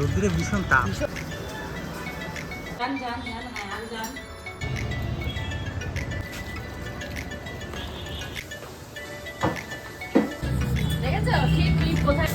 রোদ্দুরে ভীষণ তাপ। যান যান যান হ্যাঁ কোথায়?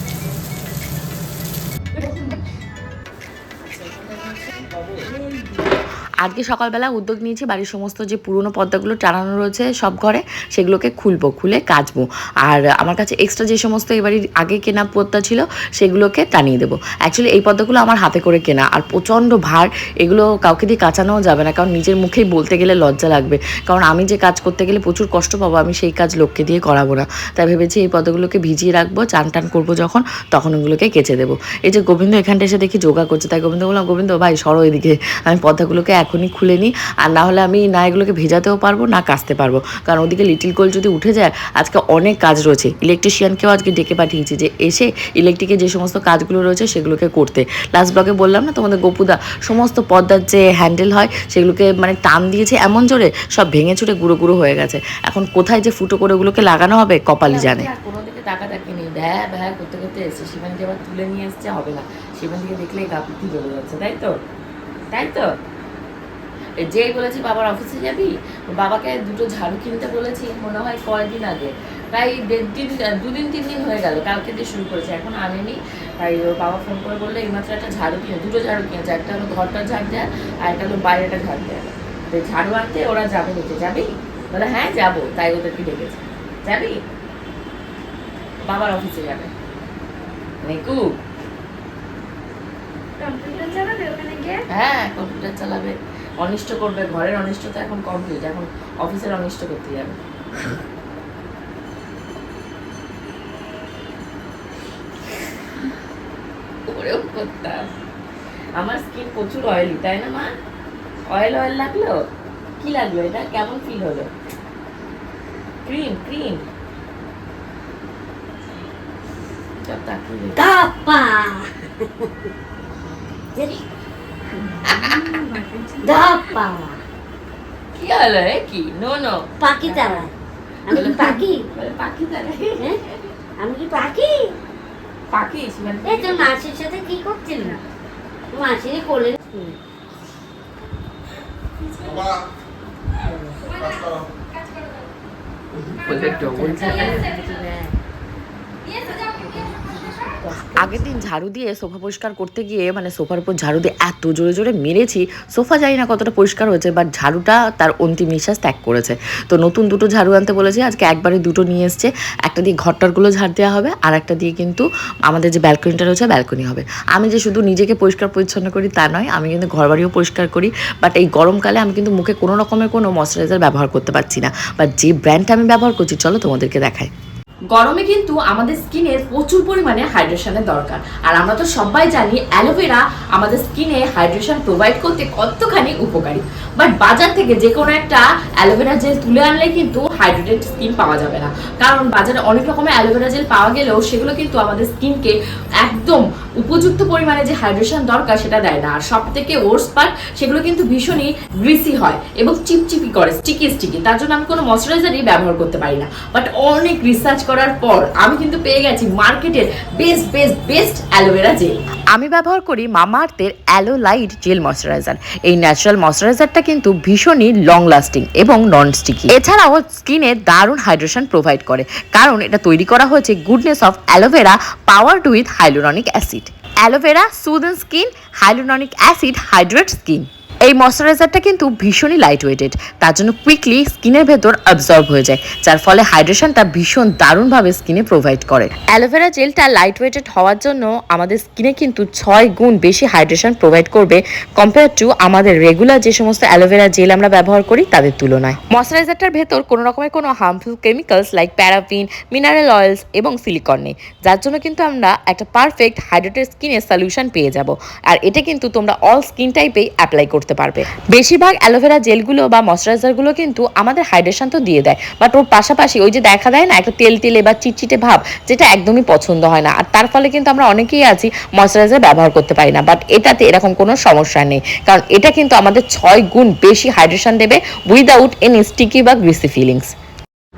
আজকে সকালবেলা উদ্যোগ নিয়েছি, বাড়ির সমস্ত যে পুরনো পর্দাগুলো টানানো রয়েছে সব ঘরে, সেগুলোকে খুলবো, খুলে কাচবো। আর আমার কাছে এক্সট্রা যে সমস্ত এই বাড়ির আগে কেনা পর্দা ছিল, সেগুলোকে টানিয়ে দেবো। অ্যাকচুয়ালি এই পর্দাগুলো আমার হাতে করে কেনা, আর প্রচণ্ড ভার, এগুলো কাউকে দিয়ে কাচানোও যাবে না, কারণ নিজের মুখেই বলতে গেলে লজ্জা লাগবে। কারণ আমি যে কাজ করতে গেলে প্রচুর কষ্ট পাবো, আমি সেই কাজ লোককে দিয়ে করাবো না। তাই ভেবেছি এই পর্দাগুলোকে ভিজিয়ে রাখব, চান টান করব যখন, তখন ওগুলোকে কেচে দেবো। এই যে গোবিন্দ এখানটা এসে দেখি যোগা করছে, তাই গোবিন্দ বললাম, গোবিন্দ ভাই সরো এদিকে। আমি পর্দাগুলোকে এখনই খুলে নিই। আর না হলে আমি না এগুলোকে ভেজাতেও পারব, না কাচতে পারব। কারণ ওদিকে লিটিল কোল যদি উঠে যায়, আজকে অনেক কাজ রয়েছে। ইলেকট্রিশিয়ানকেও আজকে ডেকে পাঠিয়েছি যে এসে ইলেকট্রিকের যে সমস্ত কাজগুলো রয়েছে সেগুলোকে করতে। লাস্ট ব্লগে বললাম না তোমাদের গোপুদা, সমস্ত পর্দার যে হ্যান্ডেল হয়, সেগুলোকে মানে টান দিয়েছে এমন জোরে, সব ভেঙে চুরে গুঁড়ো গুঁড়ো হয়ে গেছে। এখন কোথায় যে ফুটো করে ওগুলোকে লাগানো হবে, কপালই জানে। তাকা তাকি নেই। ভ্যা ভ্যা করতে করতে শিবানীকে আবার তুলে নিয়ে এসছে, হবে না। যাচ্ছে, তাই তো? তাই তো? যেই বলেছি বাবার অফিসে যাবি? বাবাকে দুটো ঝাড়ু কিনতে বলেছি মনে হয় কয়দিন আগে। তাই দেড় দিন দুদিন তিন দিন হয়ে গেল কালকে দিয়ে শুরু করেছে এখন আনেনি। তাই ওর বাবা ফোন করে বলল এইমাত্র একটা ঝাড়ু কিনে দুটো ঝাড়ু কিনেছে একটা হলো ঘরটা ঝাড় দেয় আর একটা হলো বাইরেটা ঝাড় দেয়। তো ঝাড়ু আনতে ওরা যাবে নিতে যাবি? বলে হ্যাঁ যাব। তাই ওদেরকে ডেকেছে। যাবি? বাবার অফিসে যাবে। নিকু কম্পিউটার চালাবে ওখানে গিয়ে? হ্যাঁ কম্পিউটার চালাবে। অনিষ্ট করবে ঘরের অনিষ্ট তো এখন কমপ্লিট এখন অফিসের অনিষ্ট করতে যাবে। করতাম আমার স্কিন প্রচুর অয়েলি তাই না মা? অয়েল অয়েল লাগল? কি লাগল এটা? কেমন ফিল হলো? ক্রিম ক্রিম সব কি হলো এ কি? নো নো পাখি চালায় আমি কি পাখি? পাখি তারা। হ্যাঁ? আমি কি পাখি? পাখি মানে এই তোর মাসির সাথে কি করছিল? না মাসির কোলে ডবল আগের দিন ঝাড়ু দিয়ে সোফা পরিষ্কার করতে গিয়ে মানে সোফার উপর ঝাড়ু দিয়ে এত জোরে জোরে মেরেছি, সোফা জানি না কতটা পরিষ্কার হয়েছে বাট ঝাড়ুটা তার অন্তিম নিঃশ্বাস ত্যাগ করেছে। তো নতুন দুটো ঝাড়ু আনতে বলেছি, আজকে একবারে দুটো নিয়ে এসছে, একটা দিয়ে ঘরটারগুলো ঝাড় দেওয়া হবে, আর একটা দিয়ে কিন্তু আমাদের যে ব্যালকনিটা রয়েছে ব্যালকনি হবে। আমি যে শুধু নিজেকে পরিষ্কার পরিচ্ছন্ন করি তা নয়, আমি কিন্তু ঘর বাড়িও পরিষ্কার করি বাট এই গরমকালে আমি কিন্তু মুখে কোনো রকমের কোনো ময়শ্চারাইজার ব্যবহার করতে পারছি না। বাট যে ব্র্যান্ডটা আমি ব্যবহার করছি, চলো তোমাদেরকে দেখাই। গরমে কিন্তু আমাদের স্কিনের প্রচুর পরিমাণে হাইড্রেশনের দরকার। আর আমরা তো সবাই জানি অ্যালোভেরা আমাদের স্কিনে হাইড্রেশন প্রোভাইড করতে কতখানি উপকারী। বাট বাজার থেকে যে কোনো একটা অ্যালোভেরা জেল তুলে আনলে কিন্তু হাইড্রেটেড স্কিন পাওয়া যাবে না। কারণ বাজারে অনেক রকমের অ্যালোভেরা জেল পাওয়া গেলেও সেগুলো কিন্তু আমাদের স্কিনকে একদম উপযুক্ত পরিমাণে যে হাইড্রেশন দরকার সেটা দেয় না। আর সব থেকে ওর্স পার্ট সেগুলো কিন্তু ভীষণই গ্রিসি হয় এবং চিপচিপি করে স্টিকি স্টিকি তার জন্য আমি কোনো ময়শ্চারাইজারই ব্যবহার করতে পারি না। বাট অনেক রিসার্চ করার পর আমি কিন্তু পেয়ে গেছি মার্কেটের best best best aloe vera gel. আমি ব্যবহার করি মামা আর্থের অ্যালো লাইট জেল ময়শ্চারাইজার। এই ন্যাচারাল ময়শ্চারাইজারটা কিন্তু ভীষণই লং লাস্টিং এবং নন স্টিকি এছাড়াও স্কিনে দারুণ হাইড্রেশন প্রোভাইড করে, কারণ এটা তৈরি করা হয়েছে goodness of aloe vera powered with hyaluronic acid aloe vera soothing skin hyaluronic acid hydrate skin এই ময়শ্চারাইজারটা কিন্তু ভীষণই লাইট ওয়েটেড তার জন্য কুইকলি স্কিনের ভেতর অবজর্ব হয়ে যায়, যার ফলে হাইড্রেশনটা ভীষণ দারুণভাবে স্কিনে প্রোভাইড করে। অ্যালোভেরা জেলটা লাইট ওয়েটেড হওয়ার জন্য আমাদের স্কিনে কিন্তু ছয় গুণ বেশি হাইড্রেশন প্রোভাইড করবে কম্পেয়ার টু আমাদের রেগুলার যে সমস্ত অ্যালোভেরা জেল আমরা ব্যবহার করি, তাদের তুলনায়। ময়শ্চারাইজারটার ভেতর কোনো রকমের কোনো harmful chemicals like paraffin mineral oils এবং সিলিকন নেই। যার জন্য কিন্তু আমরা একটা পারফেক্ট হাইড্রেটেড স্কিনের সলিউশন পেয়ে যাব। আর এটা কিন্তু তোমরা অল স্কিন টাইপেই অ্যাপ্লাই করতে পারবে। বেশিরভাগ অ্যালোভেরা জেলগুলো বা ময়শ্চারাইজারগুলো কিন্তু আমাদের হাইড্রেশন তো দিয়ে দেয়। বাট ওর পাশাপাশি ওই যে দেখা দেয় না, একটা তেল তেলে বা চিটচিটে ভাব, যেটা একদমই পছন্দ হয় না। আর তার ফলে কিন্তু আমরা অনেকেই আছি ময়শ্চারাইজার ব্যবহার করতে পারি না। বাট এটাতে এরকম কোনো সমস্যা নেই। কারণ এটা কিন্তু আমাদের ছয় গুণ বেশি হাইড্রেশন দেবে উইদাউট এনি স্টিকি বা গ্রিসি ফিলিংস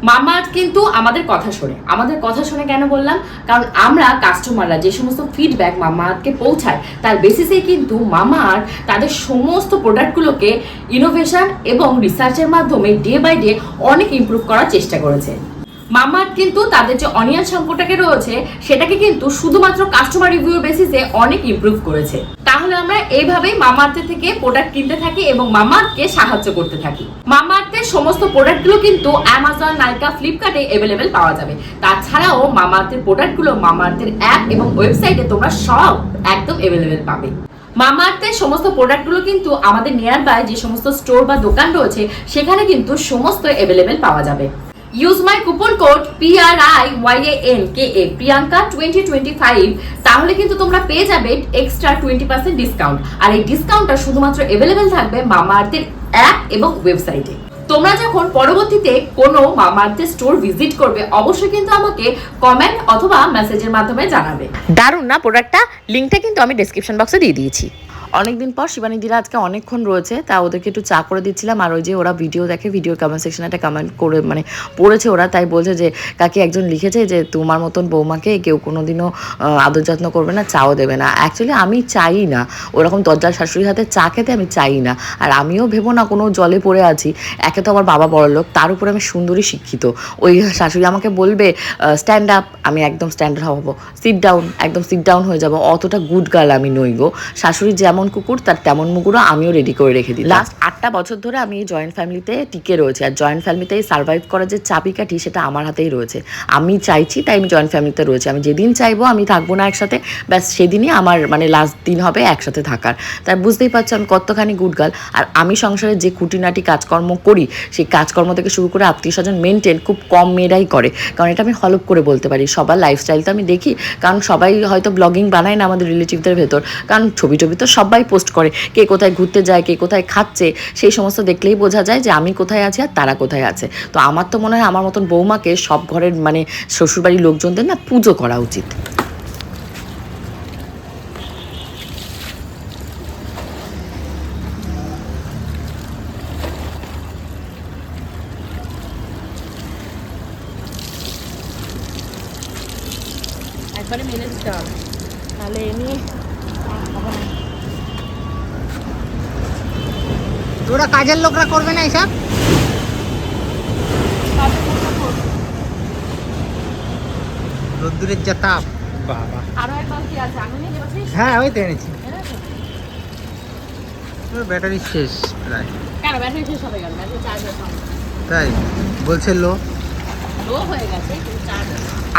মামা কিন্তু আমাদের কথা শোনে। আমাদের কথা শুনে কেন বললাম? কারণ আমরা কাস্টমাররা যে সমস্ত ফিডব্যাক মামা আর্থকে পৌঁছায়, তার বেসিসে কিন্তু মামা আর্থ তাদের সমস্ত প্রোডাক্টগুলোকে ইনোভেশন এবং রিসার্চের মাধ্যমে ডে বাই ডে অনেক ইম্প্রুভ করার চেষ্টা করেছে। মামা আর্থ কিন্তু তাদের যে অনিয়ন সম্পর্কটাকে রয়েছে, সেটাকে কিন্তু শুধুমাত্র কাস্টমার রিভিউ বেসিসে অনেক ইমপ্রুভ করেছে। তাহলে আমরা এইভাবেই মামা আর্থের থেকে প্রোডাক্ট কিনতে থাকি এবং মামা আর্থকে সাহায্য করতে থাকি। মামা আর্থের সমস্ত প্রোডাক্টগুলো কিন্তু অ্যামাজন নাইকা ফ্লিপকার্টে অ্যাভেলেবেল পাওয়া যাবে। তাছাড়াও মামা আর্থের প্রোডাক্টগুলো মামা আর্থের অ্যাপ এবং ওয়েবসাইটে তোমরা সব একদম অ্যাভেলেবেল পাবে। মামা আর্থের সমস্ত প্রোডাক্টগুলো কিন্তু আমাদের নিয়ার বাই যে সমস্ত স্টোর বা দোকান রয়েছে, সেখানে কিন্তু সমস্ত অ্যাভেলেবেল পাওয়া যাবে। Use my coupon code P R I Y N K A Priyanka twenty twenty five তাহলে কিন্তু তোমরা পেয়ে যাবে এক্সট্রা টোয়েন্টি পার্সেন্ট ডিসকাউন্ট আর এই ডিসকাউন্টটা শুধুমাত্র অ্যাভেলেবেল থাকবে মামা আর্থের অ্যাপ এবং ওয়েবসাইটে তোমরা যখন পরবর্তীতে কোনো মামা আর্থের স্টোর ভিজিট করবে, অবশ্যই কিন্তু আমাকে কমেন্ট অথবা মেসেজের মাধ্যমে জানাবে। দারুণ না? প্রোডাক্টটা লিঙ্কটা কিন্তু আমি ডেসক্রিপশন বক্সে দিয়ে দিয়েছি। অনেকদিন পর শিবানীদিরা আজকে অনেকক্ষণ রয়েছে তা ওদেরকে একটু চা করে দিচ্ছিলাম। আর ওই যে ওরা ভিডিও দেখে ভিডিও কমেন্ট সেকশনে একটা কমেন্ট করে মানে পড়েছে ওরা তাই বলছে যে কাকি একজন লিখেছে যে তোমার মতন বৌমাকে কেউ কোনোদিনও আহ, আদর যত্ন করবে না চাও দেবে না। অ্যাকচুয়ালি আমি চাই না। ওরকম দরজার শাশুড়ির হাতে চা খেতে আমি চাই না। আর আমিও ভেবো না কোনো জলে পড়ে আছি। একে তো আমার বাবা বড় লোক তার উপরে আমি সুন্দরী শিক্ষিত। ওই শাশুড়ি আমাকে বলবে স্ট্যান্ড আপ আমি একদম স্ট্যান্ড হব। সিট ডাউন একদম সিট ডাউন হয়ে যাব। অতটা গুড গার্ল আমি নই গো। শাশুড়ি যেমন কুকুর, তার তেমন মুগুরও আমিও রেডি করে রেখে দিই লাস্ট আটটা বছর ধরে আমি এই জয়েন্ট ফ্যামিলিতে টিকে রয়েছে। আর জয়েন্ট ফ্যামিলিতে সার্ভাইভ করার যে চাবিকাঠি সেটা আমার হাতেই রয়েছে। আমি চাইছি তাই আমি জয়েন্ট ফ্যামিলিতে রয়েছে। আমি যেদিন চাইব আমি থাকব না একসাথে। ব্যাস সেদিনই আমার মানে লাস্ট দিন হবে একসাথে থাকার। তাই বুঝতেই পারছ আমি কতখানি গুড গার্ল আর আমি সংসারে যে খুঁটিনাটি কাজকর্ম করি, সেই কাজকর্ম থেকে শুরু করে আত্মীয় স্বজন মেনটেন খুব কম মেয়েরাই করে। কারণ এটা আমি হলপ করে বলতে পারি। সবার লাইফস্টাইল তো আমি দেখি। কারণ সবাই হয়তো ব্লগিং বানায় না আমাদের রিলেটিভদের ভেতর। কারণ ছবি টবি তো সবাই পোস্ট করে কে কোথায় ঘুরতে যায়, কে কোথায় খাচ্ছে, সেই সমস্ত দেখলেই বোঝা যায় যে আমি কোথায় আছি আর তারা কোথায় আছে। তো আমার তো মনে হয় আমার মতন বৌমাকে সব ঘরের মানে শ্বশুরবাড়ির লোকজনদের না পুজো করা উচিত। একবারে মেনে দিতে হবে। তাহলে এমনি ওরা কাজের লোকরা করবে না এসব? রোদ্দুরের যা তাপ বাবা হ্যাঁ ওই তো এনেছি। ব্যাটারি শেষ প্রায়। তাই বলছে লো। লো হয়ে গেছে কিন্তু চার্জ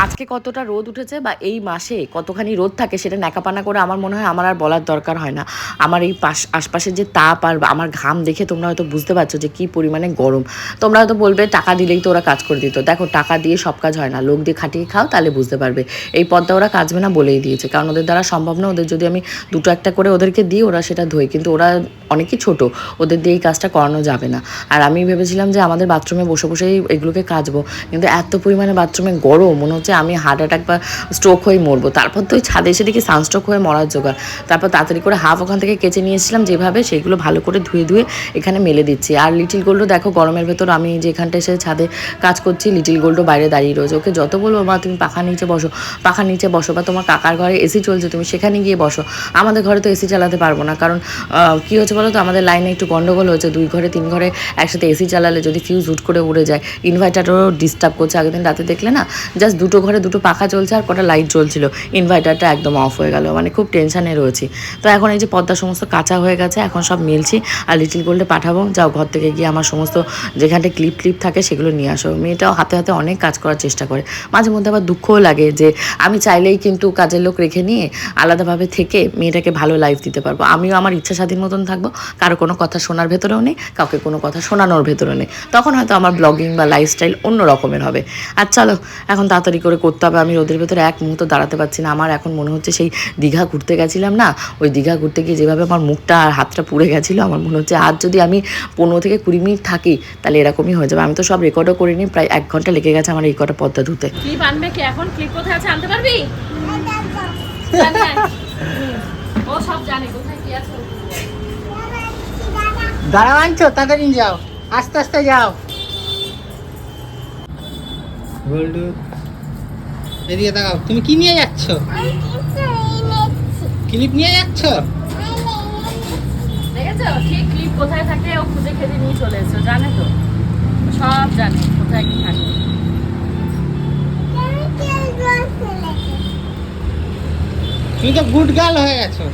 আজকে কতটা রোদ উঠেছে বা এই মাসে কতখানি রোদ থাকে সেটা ন্যাকাপানা করে আমার মনে হয় আমার আর বলার দরকার হয় না। আমার এই পাশ, আশপাশের যে তাপ আর আমার ঘাম দেখে তোমরা হয়তো বুঝতে পারছ যে কী পরিমাণে গরম। তোমরা হয়তো বলবে, টাকা দিলেই তো ওরা কাজ করে দিত। দেখো, টাকা দিয়ে সব কাজ হয় না। লোক দিয়ে খাটিয়ে খাও তাহলে বুঝতে পারবে। এই পদটা ওরা কাজবে না বলেই দিয়েছে। কারণ ওদের দ্বারা সম্ভব না ওদের যদি আমি দুটো একটা করে ওদেরকে দিই, ওরা সেটা ধোয়। কিন্তু ওরা অনেকই ছোট, ওদের দিয়ে এই কাজটা করানো যাবে না। আর আমি ভেবেছিলাম যে আমাদের বাথরুমে বসে বসেই এগুলোকে কাচবো। কিন্তু এত পরিমাণে বাথরুমে গরম, মনে হচ্ছে আমি হার্ট অ্যাটাক বা স্ট্রোক হয়ে মরবো। তারপর তো ওই ছাদে এসে দেখি সানস্ট্রোক হয়ে মরার জোগাড়। তারপর তাড়াতাড়ি করে হাফ ওখান থেকে কেচে নিয়েছিলাম যেভাবে সেগুলো ভালো করে ধুয়ে ধুয়ে এখানে মেলে দিচ্ছি। আর লিটিল গোল্ডও দেখো গরমের ভেতর আমি যেখানটা এসে ছাদে কাজ করছি লিটিল গোল্ডও বাইরে দাঁড়িয়ে রয়েছে। ওকে যত বলব, মা, তুমি পাখার নিচে বসো, পাখার নিচে বসো বা তোমার কাকার ঘরে এসি চলছে, তুমি সেখানে গিয়ে বসো। আমাদের ঘরে তো এসি চালাতে পারব না। কারণ কি হচ্ছে বলো তো আমাদের লাইনে একটু গন্ডগোল হয়েছে। দুই ঘরে, তিন ঘরে একসাথে এসি চালালে যদি ফিউজ হুট করে উড়ে যায় ইনভার্টারও ডিস্টার্ব করছে। আগের দিন রাতে দেখলে না জাস্ট দুটো ঘরে দুটো পাখা চলছে আর কটা লাইট জ্বলছিল। ইনভার্টারটা একদম অফ হয়ে গেল মানে খুব টেনশানে রয়েছি। তো এখন এই যে পর্দা সমস্ত কাঁচা হয়ে গেছে, এখন সব মিলছি আর লিটিল গোল্ডে পাঠাবো। যাও ঘর থেকে গিয়ে আমার সমস্ত যেখানটা ক্লিপ ক্লিপ থাকে সেগুলো নিয়ে আসো। মেয়েটাও হাতে হাতে অনেক কাজ করার চেষ্টা করে। মাঝে মধ্যে আবার দুঃখও লাগে যে আমি চাইলেই কিন্তু কাজের লোক রেখে নিয়ে আলাদাভাবে থেকে মেয়েটাকে ভালো লাইফ দিতে পারব। আমিও আমার ইচ্ছা স্বাধীন মতন থাকব। কারও কোনো কথা শোনার ভেতরেও নেই, কাউকে কোনো কথা শোনানোর ভেতরেও নেই। তখন হয়তো আমার ব্লগিং বা লাইফস্টাইল অন্য রকমের হবে। আর চলো, এখন তাড়াতাড়ি করে করতে হবে। আমি রোদের ভেতরে এক মুহূর্ত দাঁড়াতে পারছি না। আমার এখন মনে হচ্ছে সেই দীঘা ঘুরতে গেছিলাম না? ওই দীঘা ঘুরতে গিয়ে যেভাবে আমার মুখটা আর হাতটা পুড়ে গেছিল আমার মনে হচ্ছে আজ যদি আমি পনেরো থেকে কুড়ি মিনিট থাকি তাহলে এরকমই হয়ে যাবে। আমি তো সব রেকর্ডও করিনি প্রায় এক ঘণ্টা লেগে গেছে আমার এই কটা পদ্মা ধুতে। ক্লিপ আনবে কি? এখন ক্লিপ কোথায় আছে আনতে পারবি? ও সব জানে কোথায় কি আছে? দাঁড়াও আনছো তাড়াতাড়ি যাও। আস্তে আস্তে যাও। গোল্ডু এদিকে তাকাও তুমি কি নিয়ে যাচ্ছ? ক্লিপ নিয়ে যাচ্ছ? দেখেছ? ঠিক ক্লিপ কোথায় থাকে ও খুঁজে খেতে নিয়ে চলে এসেছ জানে তো। সব জানে কোথায় কি থাকে। তুমি তো গুড গার্ল হয়ে গেছো।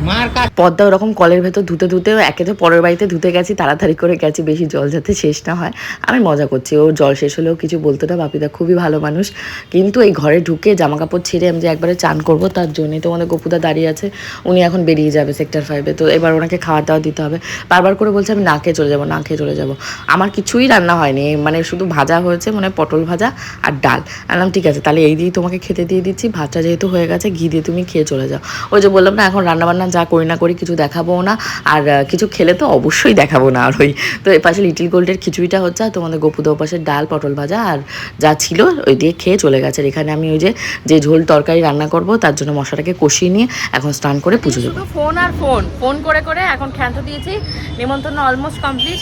পদ্মা ওরকম কলের ভেতর ধুতে ধুতে একে তো পরের বাড়িতে ধুতে গেছি, তাড়াতাড়ি করে গেছি, বেশি জল যাতে শেষ না হয়। আমি মজা করছি, ওর জল শেষ হলেও কিছু বলতো না, বাপিদা খুবই ভালো মানুষ। কিন্তু এই ঘরে ঢুকে জামা কাপড় ছেড়ে আমি যে একবারে চান করব, তার জন্যই তোমাদের গপুদা দাঁড়িয়ে আছে। উনি এখন বেরিয়ে যাবে সেক্টর ফাইভে তো এবার ওনাকে খাওয়া দাওয়া দিতে হবে। বারবার করে বলছে আমি না খেয়ে চলে যাব, না খেয়ে চলে যাব। আমার কিছুই রান্না হয়নি মানে শুধু ভাজা হয়েছে মানে পটল ভাজা আর ডাল। আনলাম ঠিক আছে, তাহলে এই দিয়েই তোমাকে খেতে দিয়ে দিচ্ছি, ভাতটা যেহেতু হয়ে গেছে, ঘি দিয়ে তুমি খেয়ে চলে যাও। ওই যে বললাম না, এখন রান্নাবান্না যা করি না করি কিছু দেখাবো না। আর কিছু খেলে তো অবশ্যই দেখাবো না আর ওই। তো এ পাশে লিটিল গোল্ডের খিচুড়িটা হচ্ছে, আর তোমাদের গোপুদা পাশে ডাল, পটল ভাজা, আর যা ছিল ওই দিয়ে খেয়ে চলে গেছে। এখানে আমি ওই যে যে ঝোল তরকারি রান্না করব, তার জন্য মশলাটাকে কষিয়ে নিয়ে এখন স্নান করে পুজো দেবো। ফোন আর ফোন। ফোন করে করে এখন ক্ষান্ত দিয়েছি। নিমন্ত্রণ অলমোস্ট কমপ্লিট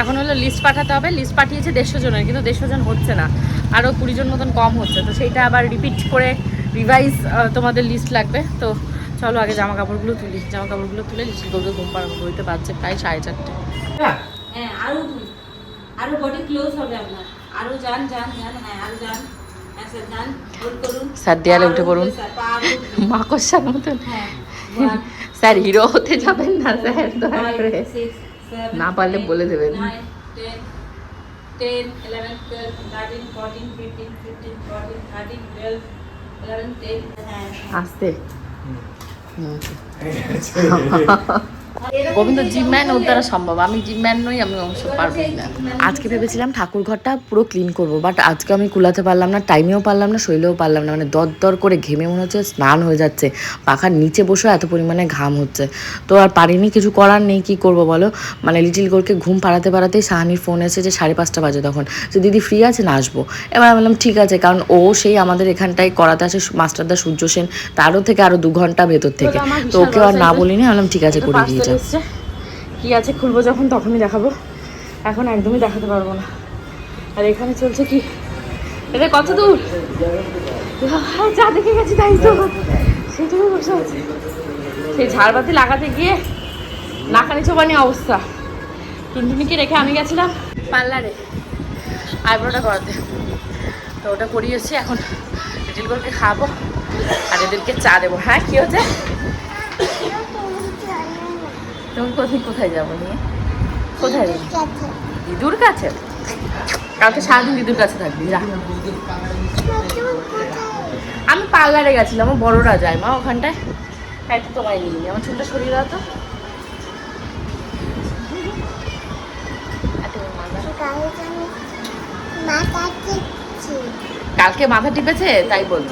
এখন হলো লিস্ট পাঠাতে হবে। লিস্ট পাঠিয়েছে দেড়শো জনের, কিন্তু দেড়শো জন হচ্ছে না। আরও কুড়ি জন মতন কম হচ্ছে। তো সেইটা আবার রিপিট করে রিভাইজ তোমাদের লিস্ট লাগবে। তো চলো আগে জামা কাপড়গুলো তুলি। জামা কাপড়গুলো তুলে লিস্ট করবে ঘুম পাড়াবো। বইতে বাজছে প্রায় সাড়ে চারটে। হ্যাঁ। আরও আরও বডি ক্লোজ হবে আপনার। আরও যান যান যান হ্যাঁ আরও যান। হ্যাঁ স্যার দেয়ালে উঠে পড়ুন। মতন। হ্যাঁ স্যার হিরো হতে যাবেন না স্যার দয়া করে। না পারলে বলে দেবেন। ten, eleven, twelve, thirteen, fourteen, fifteen, fifteen, fourteen, thirteen, twelve, eleven, ten, হ্যাঁ আসতে গোবিন্দ জিম ম্যান ওর দ্বারা সম্ভব। আমি জিম ম্যান নই আমি অবশ্য পারব না। আজকে ভেবেছিলাম ঠাকুর ঘরটা পুরো ক্লিন করব বাট আজকে আমি কুলাতে পারলাম না টাইমেও পারলাম না শৈলেও পারলাম না মানে দর দর করে ঘেমে মনে হচ্ছে স্নান হয়ে যাচ্ছে পাখার নিচে বসে এত পরিমাণে ঘাম হচ্ছে। তো আর পারিনি কিছু করার নেই কি করব বলো? মানে লিটিল গোরকে ঘুম পাড়াতে পাড়াতেই সাহানির ফোন এসে যে সাড়ে পাঁচটা বাজে তখন যে দিদি ফ্রি আছে না আসব। এবার আমি বললাম ঠিক আছে কারণ ও সেই আমাদের এখানটায় করাতে আসে মাস্টারদা সূর্য সেন তারও থেকে আরও দু ঘণ্টা ভেতর থেকে। তো ওকে আর না বলিনি আমি বললাম ঠিক আছে করে দিয়ে যাও এসছে কি আছে খুলবো যখন, তখনই দেখাবো। এখন একদমই দেখাতে পারব না। আর এখানে চলছে কি? এটা কত দূর? যা দেখে গেছি তাই তো। সেটুকু বসে আছে। সেই ঝাড়বাতি লাগাতে গিয়ে নাকানি চোবানি অবস্থা। টুনটুনিকে রেখে আমি গেছিলাম পার্লারে। আইব্রোটা করাতে। তো ওটা করিয়ে এখন লিটিল গোলকে খাব আর এদেরকে চা দেবো। হ্যাঁ কি হচ্ছে তুমি কোথায় কোথায় যাব নিয়ে? কোথায় দিদুর কাছে। কালকে সারাদিন দিদুর কাছে থাকবি আমি পার্লারে গেছিলাম বড়রা যায় মা ওখানটায়। তাই তো তোমায় নিয়ে আমার সরিয়ে দাও তো। কালকে মাথা টিপেছে? তাই বলব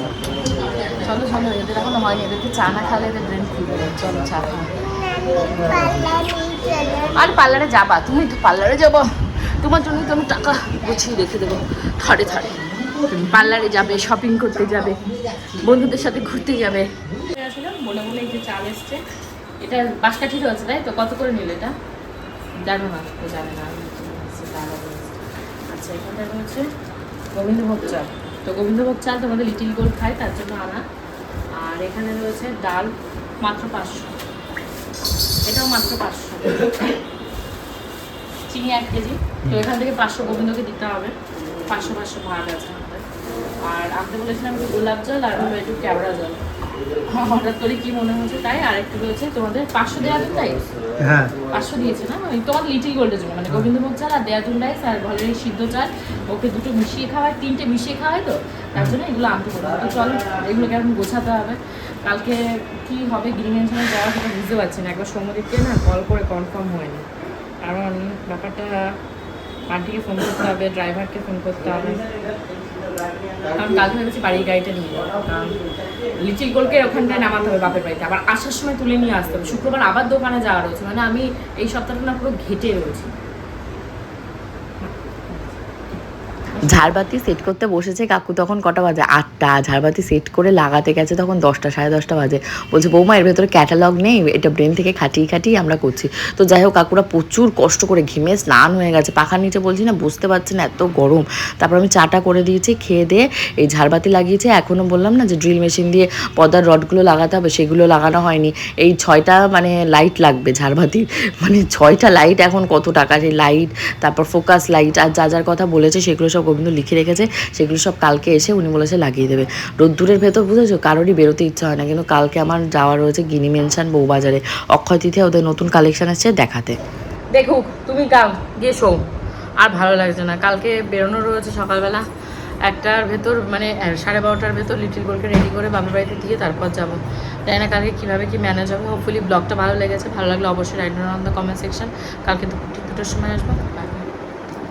চলো চলো এদের এখন হয়নি। এদেরকে চা না খালে এদের ব্রেন ফিল চলো চা খাও। আর পার্লারে যাবা, তুমি তো পার্লারে যাব। তোমার জন্য তো আমি টাকা গুছিয়ে রেখে দেবো থাড়ে থাড়ে পার্লারে যাবে শপিং করতে যাবে, বন্ধুদের সাথে ঘুরতে যাবে। বলে এই যে চাল এসছে, এটা বাঁশকাঠি রয়েছে তাই তো? কত করে নিল এটা? জানো না, তো জানে না আচ্ছা এখানটা রয়েছে গোবিন্দভোগ চাল। তো গোবিন্দভোগ চাল তোমাদের লিটিল গোল্ড খায়, তার জন্য আনা। আর এখানে রয়েছে ডাল, মাত্র পাঁচশো। এটাও মাত্র পাঁচশো। চিনি এক কেজি। তো এখান থেকে পাঁচশো গোবিন্দকে দিতে হবে। পাঁচশো পাঁচশো ভাগ আছে আমাদের। আর আনতে বলেছিলাম একটু গোলাপ জল আর হলো একটু ক্যাবড়া জল। হঠাৎ করে কি মনে হচ্ছে তাই? আর একটু রয়েছে তোমাদের পাঁচশো দেওয়া তো তাই? হ্যাঁ। পাঁচশো দিয়েছে। তোমার লিটিল গোল্ডের জন্য। মানে গোবিন্দভোগ চাল আর দেয়াতুন রাইস আর ঘরের সিদ্ধ চাল, ওকে দুটো মিশিয়ে খাওয়ায় তিনটে মিশিয়ে খাওয়ায় তো? তার জন্য এগুলো আনতে পারব তো চলো, এগুলোকে এখন গোছাতে হবে। কালকে কি হবে গ্রিন সময় যাওয়া সেটা বুঝতে পারছি না। একবার সৌম্যদীপকে না কল করে কনফার্ম হয়নি কারণ ব্যাপারটা আন্টিকে ফোন করতে হবে ড্রাইভারকে ফোন করতে হবে। কারণ কালকে ভেবেছি বাড়ির গাড়িটা নিয়ে লিচিল গোলকে ওখানটায় নামাতে হবে বাপের বাড়িতে। আবার আসার সময় তুলে নিয়ে আসতে হবে। শুক্রবার আবার দোকানে যাওয়া রয়েছে। মানে আমি এই সপ্তাহটা না পুরো ঘেটে রয়েছি। ঝাড়বাতি সেট করতে বসেছে কাকু, তখন কটা বাজে? আটটা। ঝাড়বাতি সেট করে লাগাতে গেছে তখন দশটা, সাড়ে দশটা বাজে। বলছে, বৌমা, এর ভেতরে ক্যাটালগ নেই, এটা ব্রেন থেকে খাটিয়ে খাটিয়ে আমরা করছি। তো যাই হোক, কাকুরা প্রচুর কষ্ট করে ঘেমে স্নান হয়ে গেছে। পাখার নিচে বলছি, না, বুঝতে পারছি না, এত গরম। তারপর আমি চাটা করে দিয়েছি, খেয়ে দিয়ে এই ঝাড়বাতি লাগিয়েছি। এখনও বললাম না যে ড্রিল মেশিন দিয়ে পদার রডগুলো লাগাতে হবে, সেগুলো লাগানো হয়নি। এই ছয়টা মানে লাইট লাগবে ঝাড়বাতির মানে ছয়টা লাইট এখন কত টাকা? সেই লাইট তারপর ফোকাস লাইট আর যা, যার কথা বলেছে, সেগুলো সব গোবিন্দ লিখে রেখেছে, সেগুলো সব কালকে এসে উনি বলেছে লাগিয়ে দেবে। রোদ্দুরের ভেতর বুঝেছ? কারোরই বেরোতে ইচ্ছা হয় না, কিন্তু কালকে আমার যাওয়া রয়েছে গিনি মেনশন বউবাজারে। অক্ষয় তিথি ওদের নতুন কালেকশন আসছে দেখাতে। দেখুক, তুমি গাও গিয়ে শো আর ভালো লাগছে না। কালকে বেরোনো রয়েছে সকালবেলা। একটার ভেতর মানে সাড়ে বারোটার ভেতর লিটিল গোলকে রেডি করে বাপের বাড়িতে দিয়ে তারপর যাব। তাই না কালকে কীভাবে কী ম্যানেজ হবে। হোপফুলি ব্লগটা ভালো লেগেছে। ভালো লাগলে অবশ্যই write on the comment section কালকে দুপুর দুটোর সময় আসব.